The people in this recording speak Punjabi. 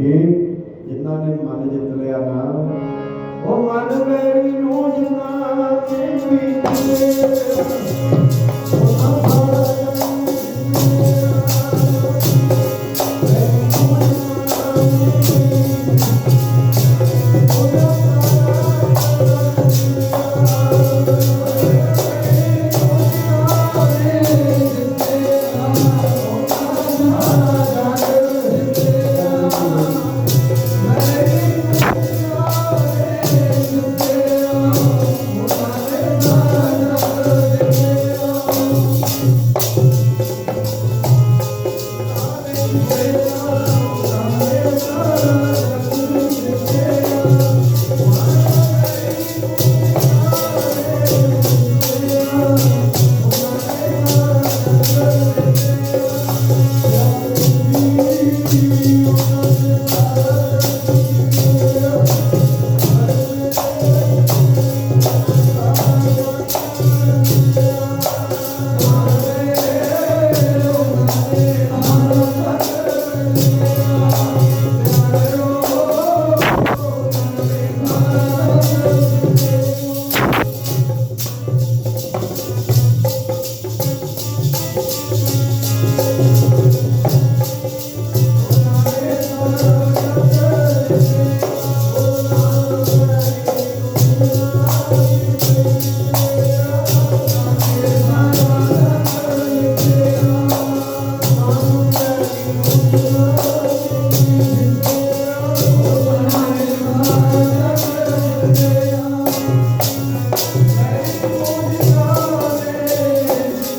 ਕੀ ਜਿਨ੍ਹਾਂ ਨੇ ਮਨ ਜਿੱਤ ਲਿਆ ਨਾ, ਉਹ ਮਨ ਮੇਰੀ ਨੂੰ ਜਿਨਾ ਤੇ ਵੀ ਜਿਨ੍ਹਾਂ